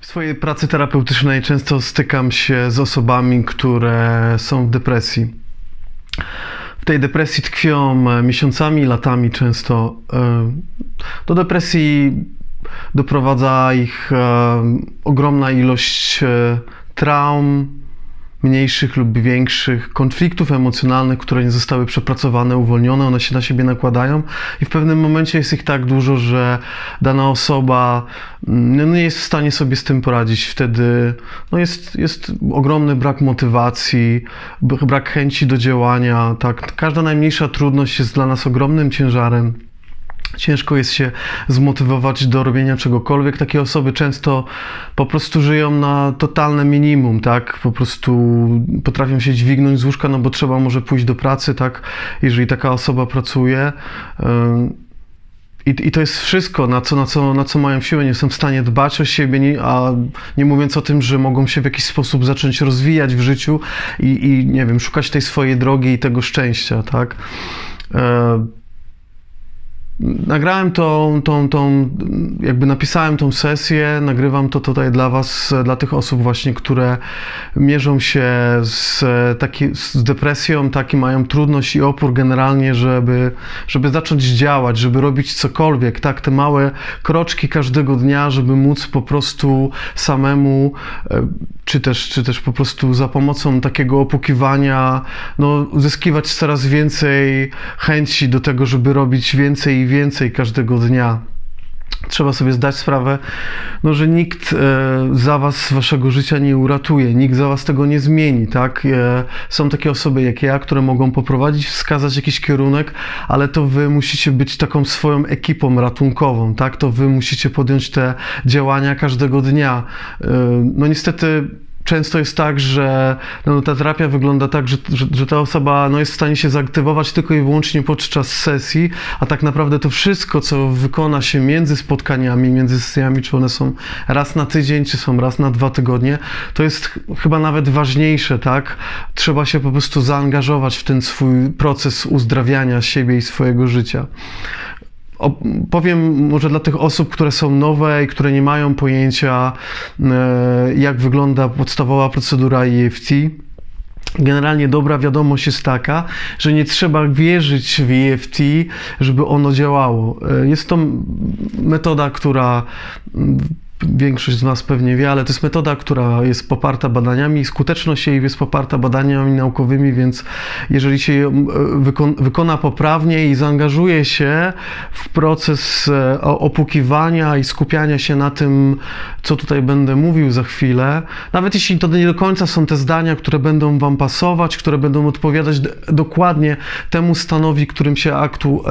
W swojej pracy terapeutycznej często stykam się z osobami, które są w depresji. W tej depresji tkwią e, miesiącami, latami często. E, Do depresji doprowadza ich e, ogromna ilość traum, mniejszych lub większych, konfliktów emocjonalnych, które nie zostały przepracowane, uwolnione, one się na siebie nakładają i w pewnym momencie jest ich tak dużo, że dana osoba mm, no, nie jest w stanie sobie z tym poradzić. Wtedy no, jest, jest ogromny brak motywacji, brak chęci do działania. Tak? Każda najmniejsza trudność jest dla nas ogromnym ciężarem. Ciężko jest się zmotywować do robienia czegokolwiek. Takie osoby często po prostu żyją na totalne minimum, tak? Po prostu potrafią się dźwignąć z łóżka, no bo trzeba może pójść do pracy, tak? Jeżeli taka osoba pracuje. I, I to jest wszystko, na co, na, co, na co mają siłę, nie są w stanie dbać o siebie, a nie mówiąc o tym, że mogą się w jakiś sposób zacząć rozwijać w życiu i, i nie wiem, szukać tej swojej drogi i tego szczęścia, tak? E, Nagrałem tą, tą, tą, jakby napisałem tą sesję, nagrywam to tutaj dla Was, dla tych osób właśnie, które mierzą się z, taki, z depresją, taki mają trudność i opór generalnie, żeby, żeby zacząć działać, żeby robić cokolwiek, tak, te małe kroczki każdego dnia, żeby móc po prostu samemu, e, czy też, czy też po prostu za pomocą takiego opukiwania, no, uzyskiwać coraz więcej chęci do tego, żeby robić więcej i więcej każdego dnia. Trzeba sobie zdać sprawę, no, że nikt e, za was waszego życia nie uratuje, nikt za was tego nie zmieni, tak? E, są takie osoby jak ja, które mogą poprowadzić, wskazać jakiś kierunek, ale to wy musicie być taką swoją ekipą ratunkową, tak? To wy musicie podjąć te działania każdego dnia. E, no niestety często jest tak, że no, ta terapia wygląda tak, że, że, że ta osoba no, jest w stanie się zaaktywować tylko i wyłącznie podczas sesji, a tak naprawdę to wszystko, co wykona się między spotkaniami, między sesjami, czy one są raz na tydzień, czy są raz na dwa tygodnie, to jest ch- chyba nawet ważniejsze, tak? Trzeba się po prostu zaangażować w ten swój proces uzdrawiania siebie i swojego życia. Powiem może dla tych osób, które są nowe i które nie mają pojęcia, e, jak wygląda podstawowa procedura EFT. Generalnie dobra wiadomość jest taka, że nie trzeba wierzyć w EFT, żeby ono działało. E, Jest to metoda, która większość z nas pewnie wie, ale to jest metoda, która jest poparta badaniami, skuteczność jej jest poparta badaniami naukowymi, więc jeżeli się ją e, wykon- wykona poprawnie i zaangażuje się w proces e, opukiwania i skupiania się na tym, co tutaj będę mówił za chwilę, nawet jeśli to nie do końca są te zdania, które będą Wam pasować, które będą odpowiadać dokładnie temu stanowi, którym się aktu,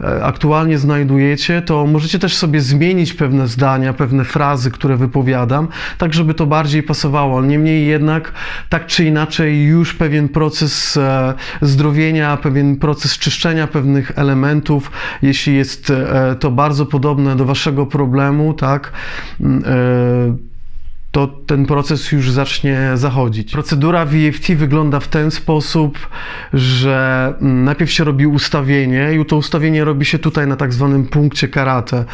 e, aktualnie znajdujecie, to możecie też sobie zmienić pewne zdania, pewne frazy, które wypowiadam, tak żeby to bardziej pasowało. Niemniej jednak, tak czy inaczej, już pewien proces e, zdrowienia, pewien proces czyszczenia pewnych elementów, jeśli jest e, to bardzo podobne do Waszego problemu, tak, e, to ten proces już zacznie zachodzić. Procedura w EFT wygląda w ten sposób, że najpierw się robi ustawienie i to ustawienie robi się tutaj na tak zwanym punkcie karate.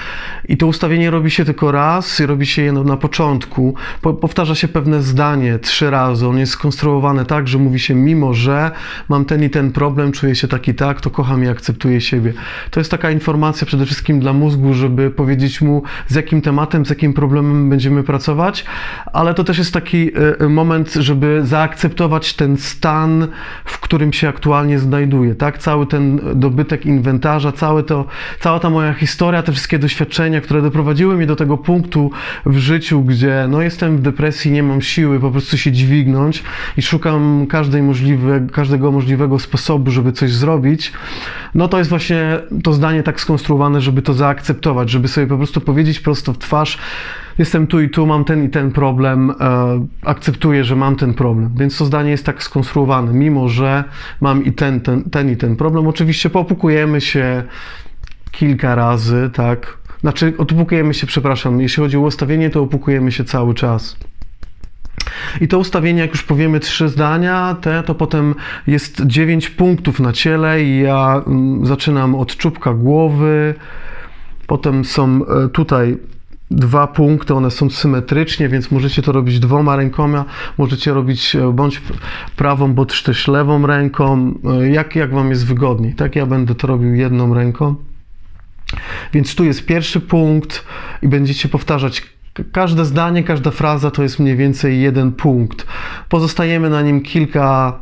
I to ustawienie robi się tylko raz i robi się je na początku. Po, powtarza się pewne zdanie trzy razy. On jest skonstruowany tak, że mówi się mimo, że mam ten i ten problem, czuję się tak i tak, to kocham i akceptuję siebie. To jest taka informacja przede wszystkim dla mózgu, żeby powiedzieć mu z jakim tematem, z jakim problemem będziemy pracować, ale to też jest taki e, e, moment, żeby zaakceptować ten stan, w którym się aktualnie znajduję, tak? Cały ten dobytek inwentarza, całe to, cała ta moja historia, te wszystkie doświadczenia, które doprowadziły mnie do tego punktu w życiu, gdzie no jestem w depresji, nie mam siły po prostu się dźwignąć i szukam każdej możliwe, każdego możliwego sposobu, żeby coś zrobić, no to jest właśnie to zdanie tak skonstruowane, żeby to zaakceptować, żeby sobie po prostu powiedzieć prosto w twarz, jestem tu i tu, mam ten i ten problem, e, akceptuję, że mam ten problem. Więc to zdanie jest tak skonstruowane, mimo że mam i ten, ten, ten i ten problem. Oczywiście popukujemy się kilka razy, tak. Znaczy, odpukujemy się, przepraszam, jeśli chodzi o ustawienie, to opukujemy się cały czas. I to ustawienie, jak już powiemy trzy zdania, te, to potem jest dziewięć punktów na ciele i ja mm, zaczynam od czubka głowy, potem są e, tutaj dwa punkty, one są symetrycznie, więc możecie to robić dwoma rękoma, możecie robić e, bądź prawą, bądź też lewą ręką, e, jak, jak wam jest wygodniej. Tak, ja będę to robił jedną ręką. Więc tu jest pierwszy punkt i będziecie powtarzać każde zdanie, każda fraza to jest mniej więcej jeden punkt. Pozostajemy na nim kilka,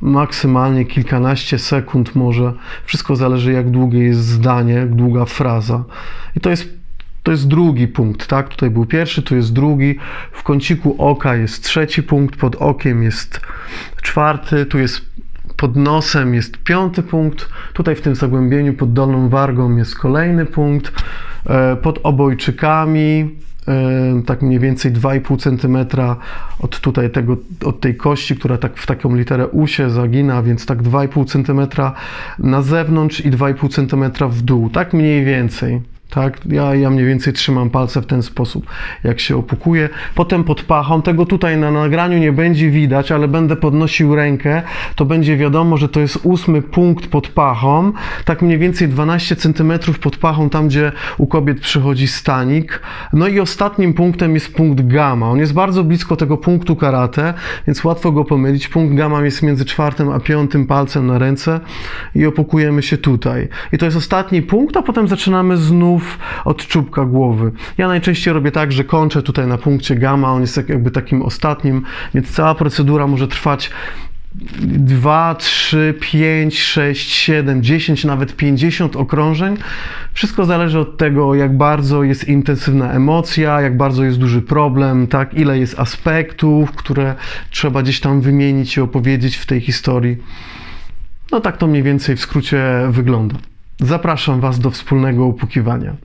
maksymalnie kilkanaście sekund może. Wszystko zależy jak długie jest zdanie, długa fraza. I to jest to jest drugi punkt, tak? Tutaj był pierwszy, tu jest drugi. W kąciku oka jest trzeci punkt, pod okiem jest czwarty, tu jest pod nosem jest piąty punkt, tutaj w tym zagłębieniu pod dolną wargą jest kolejny punkt, e, pod obojczykami e, tak mniej więcej 2,5 cm od tutaj tego, od tej kości, która tak w taką literę U się zagina, więc tak 2,5 cm na zewnątrz i 2,5 cm w dół, tak mniej więcej. Tak, ja, ja mniej więcej trzymam palce w ten sposób, jak się opukuje. Potem pod pachą, tego tutaj na nagraniu nie będzie widać, ale będę podnosił rękę, to będzie wiadomo, że to jest ósmy punkt pod pachą, tak mniej więcej 12 cm pod pachą, tam gdzie u kobiet przychodzi stanik. No i ostatnim punktem jest punkt gamma. On jest bardzo blisko tego punktu karate, więc łatwo go pomylić. Punkt gamma jest między czwartym a piątym palcem na ręce i opukujemy się tutaj. I to jest ostatni punkt, a potem zaczynamy znów od czubka głowy. Ja najczęściej robię tak, że kończę tutaj na punkcie gamma, on jest jak- jakby takim ostatnim, więc cała procedura może trwać 2, 3, 5, 6, 7, 10, nawet 50 okrążeń. Wszystko zależy od tego, jak bardzo jest intensywna emocja, jak bardzo jest duży problem, tak, ile jest aspektów, które trzeba gdzieś tam wymienić i opowiedzieć w tej historii. No tak to mniej więcej w skrócie wygląda. Zapraszam Was do wspólnego upukiwania.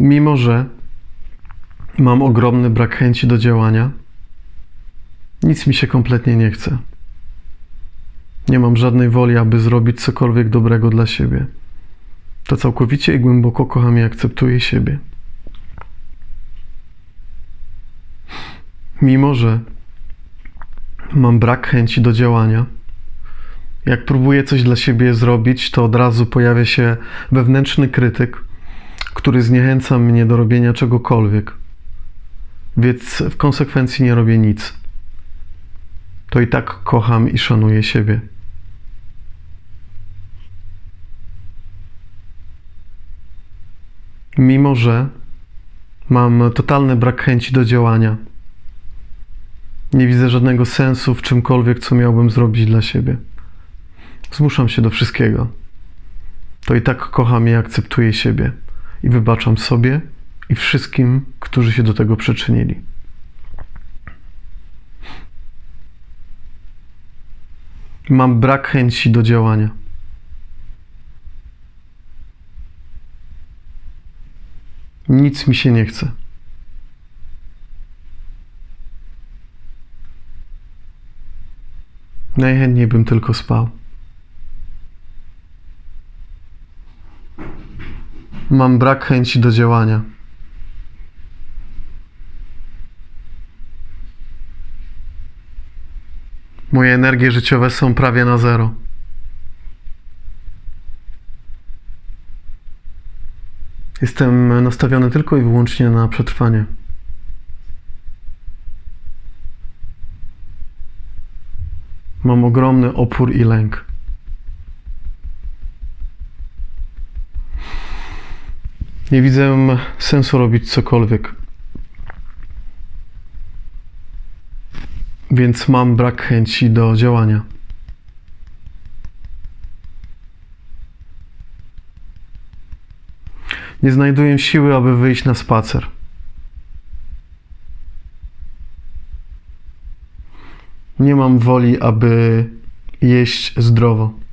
Mimo, że mam ogromny brak chęci do działania, nic mi się kompletnie nie chce. Nie mam żadnej woli, aby zrobić cokolwiek dobrego dla siebie. To całkowicie i głęboko kocham i akceptuję siebie. Mimo, że mam brak chęci do działania, jak próbuję coś dla siebie zrobić, to od razu pojawia się wewnętrzny krytyk, który zniechęca mnie do robienia czegokolwiek. Więc w konsekwencji nie robię nic. To i tak kocham i szanuję siebie. Mimo, że mam totalny brak chęci do działania, nie widzę żadnego sensu w czymkolwiek, co miałbym zrobić dla siebie. Zmuszam się do wszystkiego. To i tak kocham i akceptuję siebie i wybaczam sobie i wszystkim, którzy się do tego przyczynili. Mam brak chęci do działania. Nic mi się nie chce. Najchętniej bym tylko spał. Mam brak chęci do działania. Moje energie życiowe są prawie na zero. Jestem nastawiony tylko i wyłącznie na przetrwanie. Mam ogromny opór i lęk. Nie widzę sensu robić cokolwiek. Więc mam brak chęci do działania. Nie znajduję siły, aby wyjść na spacer. Nie mam woli, aby jeść zdrowo.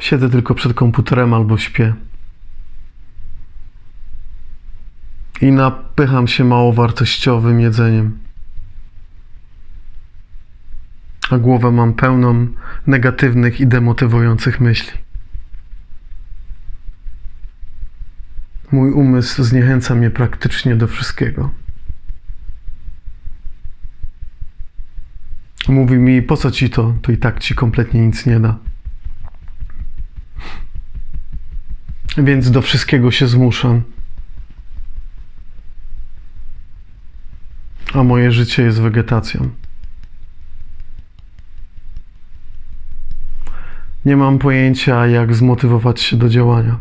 Siedzę tylko przed komputerem albo śpię. I napycham się małowartościowym jedzeniem. A głowę mam pełną negatywnych i demotywujących myśli. Mój umysł zniechęca mnie praktycznie do wszystkiego. Mówi mi, po co ci to? To i tak ci kompletnie nic nie da. Więc do wszystkiego się zmuszam. A moje życie jest wegetacją. Nie mam pojęcia, jak zmotywować się do działania.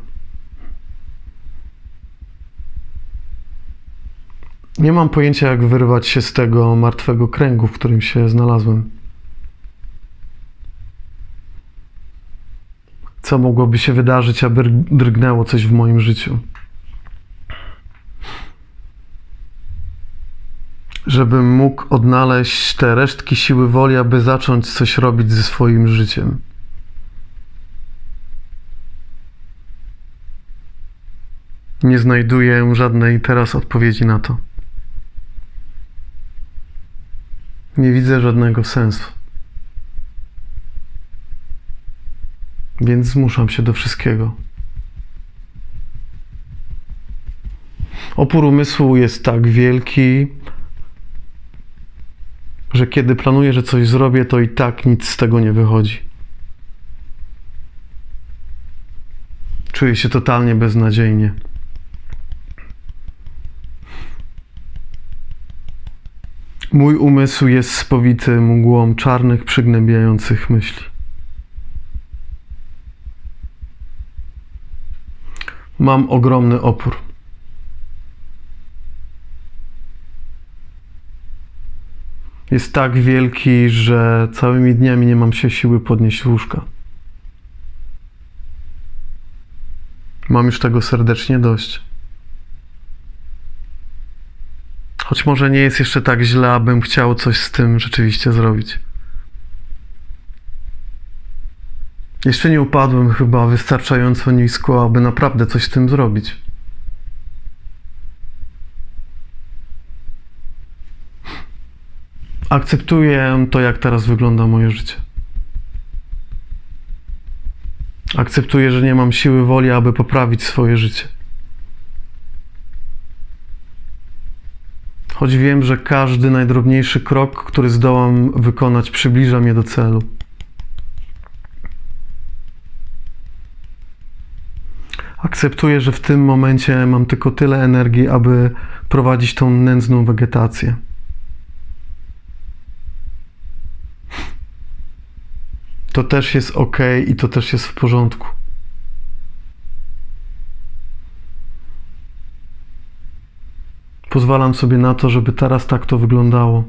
Nie mam pojęcia, jak wyrwać się z tego martwego kręgu, w którym się znalazłem. Co mogłoby się wydarzyć, aby drgnęło coś w moim życiu? Żebym mógł odnaleźć te resztki siły woli, aby zacząć coś robić ze swoim życiem. Nie znajduję żadnej teraz odpowiedzi na to. Nie widzę żadnego sensu. Więc zmuszam się do wszystkiego. Opór umysłu jest tak wielki, że kiedy planuję, że coś zrobię, to i tak nic z tego nie wychodzi. Czuję się totalnie beznadziejnie. Mój umysł jest spowity mgłą czarnych, przygnębiających myśli. Mam ogromny opór. Jest tak wielki, że całymi dniami nie mam się siły podnieść łóżka. Mam już tego serdecznie dość. Choć może nie jest jeszcze tak źle, abym chciał coś z tym rzeczywiście zrobić. Jeszcze nie upadłem chyba wystarczająco nisko, aby naprawdę coś z tym zrobić. Akceptuję to, jak teraz wygląda moje życie. Akceptuję, że nie mam siły woli, aby poprawić swoje życie. Choć wiem, że każdy najdrobniejszy krok, który zdołam wykonać, przybliża mnie do celu. Akceptuję, że w tym momencie mam tylko tyle energii, aby prowadzić tą nędzną wegetację. To też jest ok i to też jest w porządku. Pozwalam sobie na to, żeby teraz tak to wyglądało.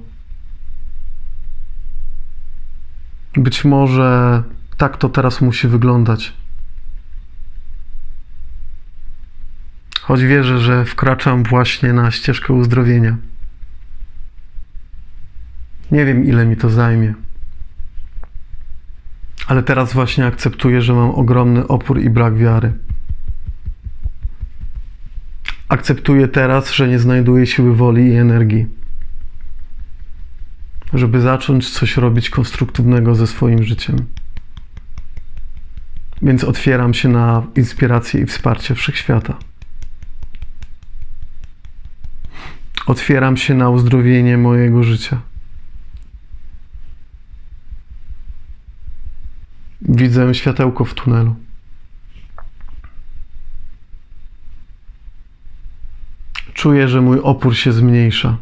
Być może tak to teraz musi wyglądać. Choć wierzę, że wkraczam właśnie na ścieżkę uzdrowienia. Nie wiem, ile mi to zajmie. Ale teraz właśnie akceptuję, że mam ogromny opór i brak wiary. Akceptuję teraz, że nie znajduję siły woli i energii, żeby zacząć coś robić konstruktywnego ze swoim życiem. Więc otwieram się na inspirację i wsparcie wszechświata. Otwieram się na uzdrowienie mojego życia. Widzę światełko w tunelu. Czuję, że mój opór się zmniejsza.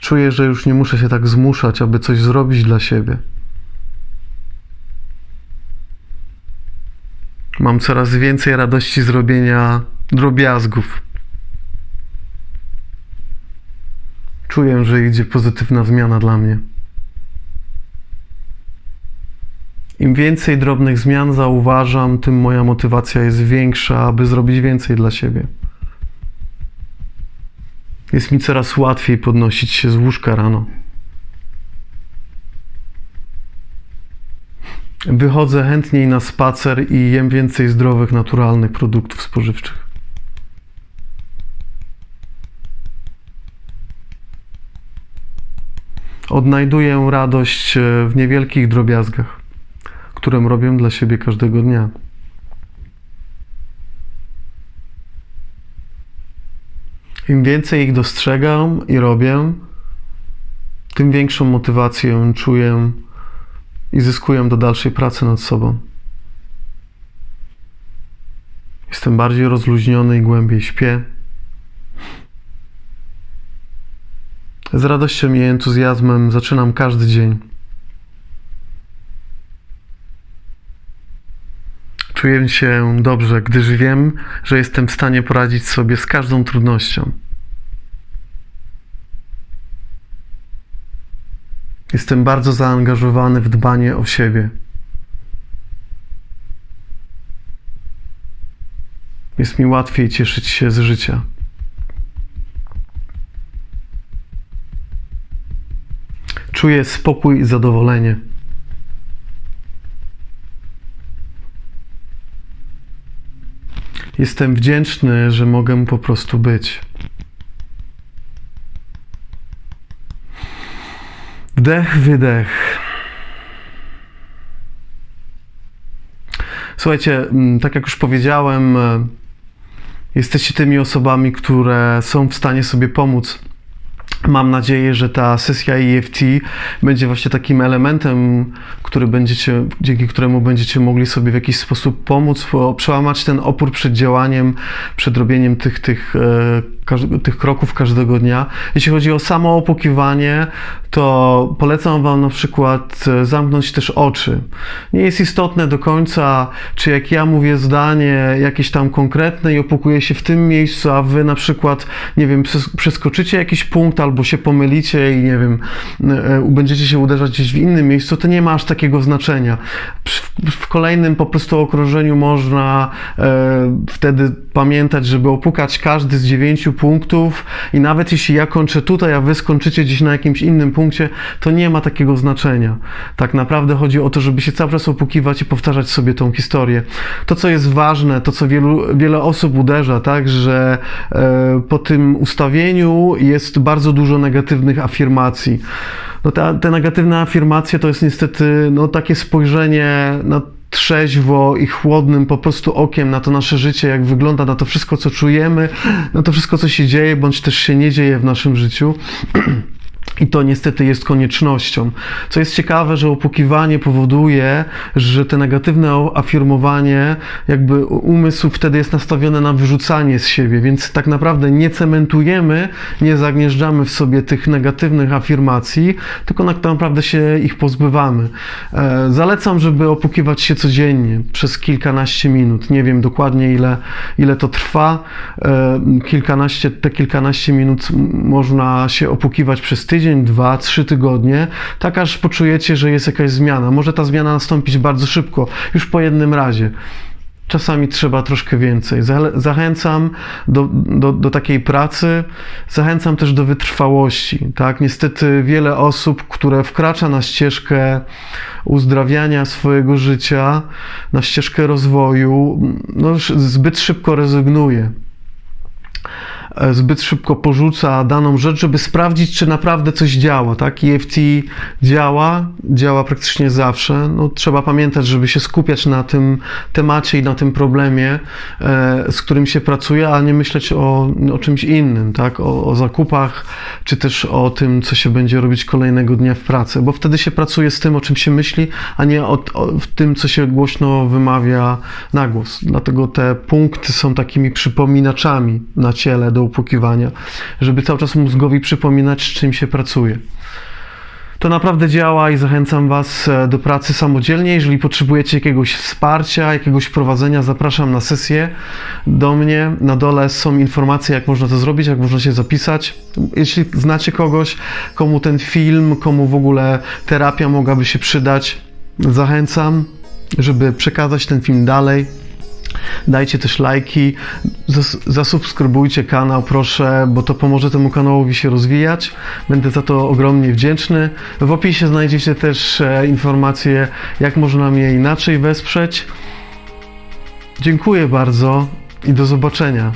Czuję, że już nie muszę się tak zmuszać, aby coś zrobić dla siebie. Mam coraz więcej radości z robienia drobiazgów. Czuję, że idzie pozytywna zmiana dla mnie. Im więcej drobnych zmian zauważam, tym moja motywacja jest większa, aby zrobić więcej dla siebie. Jest mi coraz łatwiej podnosić się z łóżka rano. Wychodzę chętniej na spacer i jem więcej zdrowych, naturalnych produktów spożywczych. Odnajduję radość e, w niewielkich drobiazgach, które robię dla siebie każdego dnia. Im więcej ich dostrzegam i robię, tym większą motywację czuję i zyskuję do dalszej pracy nad sobą. Jestem bardziej rozluźniony i głębiej śpię. Z radością i entuzjazmem zaczynam każdy dzień. Czuję się dobrze, gdyż wiem, że jestem w stanie poradzić sobie z każdą trudnością. Jestem bardzo zaangażowany w dbanie o siebie. Jest mi łatwiej cieszyć się z życia. Czuję spokój i zadowolenie. Jestem wdzięczny, że mogę po prostu być. Wdech, wydech. Słuchajcie, mm, tak jak już powiedziałem, e, jesteście tymi osobami, które są w stanie sobie pomóc. Mam nadzieję, że ta sesja EFT będzie właśnie takim elementem, który będziecie, dzięki któremu będziecie mogli sobie w jakiś sposób pomóc, po- przełamać ten opór przed działaniem, przed robieniem tych, tych, e, tych kroków każdego dnia. Jeśli chodzi o samo opłukiwanie, to polecam Wam na przykład e, zamknąć też oczy. Nie jest istotne do końca, czy jak ja mówię zdanie jakieś tam konkretne i opłukuję się w tym miejscu, a Wy na przykład, nie wiem, przes- przeskoczycie jakiś punkt albo się pomylicie i nie wiem, e, e, będziecie się uderzać gdzieś w innym miejscu, to nie ma aż takiego znaczenia. W, kolejnym po prostu okrążeniu można wtedy pamiętać, żeby opukać każdy z dziewięciu punktów i nawet jeśli ja kończę tutaj, a wy skończycie gdzieś na jakimś innym punkcie, to nie ma takiego znaczenia. Tak naprawdę chodzi o to, żeby się cały czas opukiwać i powtarzać sobie tą historię. To, co jest ważne, to, co wielu, wiele osób uderza, tak, że e, po tym ustawieniu jest bardzo dużo negatywnych afirmacji. No ta, te negatywne afirmacje to jest niestety no, takie spojrzenie na trzeźwo i chłodnym po prostu okiem na to nasze życie, jak wygląda, na to wszystko, co czujemy, na to wszystko, co się dzieje, bądź też się nie dzieje w naszym życiu. I to niestety jest koniecznością. Co jest ciekawe, że opłukiwanie powoduje, że te negatywne afirmowanie, jakby umysł wtedy jest nastawiony na wyrzucanie z siebie, więc tak naprawdę nie cementujemy, nie zagnieżdżamy w sobie tych negatywnych afirmacji, tylko tak naprawdę się ich pozbywamy. E, Zalecam, żeby opłukiwać się codziennie przez kilkanaście minut. Nie wiem dokładnie ile, ile to trwa. E, Kilkanaście, te kilkanaście minut można się opłukiwać przez tydzień, dwa, trzy tygodnie, tak aż poczujecie, że jest jakaś zmiana. Może ta zmiana nastąpić bardzo szybko, już po jednym razie. Czasami trzeba troszkę więcej. Zachęcam do, do, do takiej pracy, zachęcam też do wytrwałości. Tak? Niestety wiele osób, które wkracza na ścieżkę uzdrawiania swojego życia, na ścieżkę rozwoju, no, zbyt szybko rezygnuje zbyt szybko porzuca daną rzecz, żeby sprawdzić, czy naprawdę coś działa, tak? EFT działa, działa praktycznie zawsze. No, trzeba pamiętać, żeby się skupiać na tym temacie i na tym problemie, e, z którym się pracuje, a nie myśleć o, o czymś innym, tak? O, o zakupach, czy też o tym, co się będzie robić kolejnego dnia w pracy, bo wtedy się pracuje z tym, o czym się myśli, a nie o, o, w tym, co się głośno wymawia na głos. Dlatego te punkty są takimi przypominaczami na ciele do upłukiwania, żeby cały czas mózgowi przypominać, z czym się pracuje. To naprawdę działa i zachęcam Was e, do pracy samodzielnie. Jeżeli potrzebujecie jakiegoś wsparcia, jakiegoś prowadzenia, zapraszam na sesję do mnie. Na dole są informacje, jak można to zrobić, jak można się zapisać. Jeśli znacie kogoś, komu ten film, komu w ogóle terapia mogłaby się przydać, zachęcam, żeby przekazać ten film dalej. Dajcie też lajki, zas- zasubskrybujcie kanał, proszę, bo to pomoże temu kanałowi się rozwijać. Będę za to ogromnie wdzięczny. W opisie znajdziecie też e, informacje, jak można mnie inaczej wesprzeć. Dziękuję bardzo i do zobaczenia.